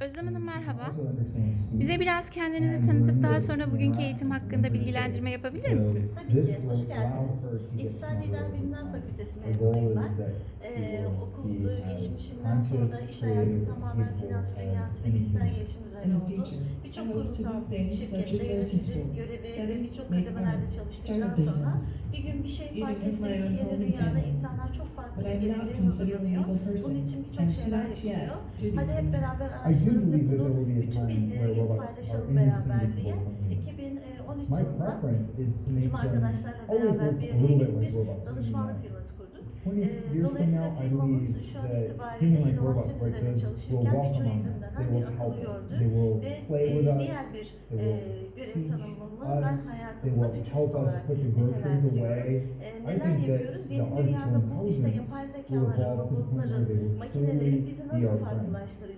Özlem Hanım merhaba. Bize biraz kendinizi tanıtıp daha sonra bugünkü eğitim hakkında bilgilendirme yapabilir misiniz? Tabii ki, hoş geldiniz. İktisadi İdari Bilimler Fakültesi mezunuyum ben. Ee, okul geçmişimden sonra iş hayatım tamamen finans dünyası ve kişisel gelişim üzerine oldu. Birçok kurumsal şirkette yönetici görevi ve birçok kademelerde çalıştıktan sonra bir gün bir şey fark ettim ki yeni dünyada insanlar çok farklı bir geleceğe hazırlanıyor. Bunun için birçok şeyler yapılıyor. Hadi hep beraber araştıralım will be a bütün time where robots are paylaşalım indistinguishable from humans. 2013 My preference is to make them always look bir a little bit like bir robots. danışmanlık firması kurduk. 20 Ee, years from Dolayısıyla firmamız şu an itibariyle inovasyon üzerine çalışırken fütürizmden They bir will akımı help us. gördü They will ve play e, with diğer us. bir They e, will görev teach tanımımı ben us. They hayatımda will fütürist help us olarak put the groceries nitelendiriyorum. away. E, I neler think that yapıyoruz? the Yeni artificial dünyada bu işte yapay zekaların, the robotların, makinelerin bizi be nasıl farklılaştıracak?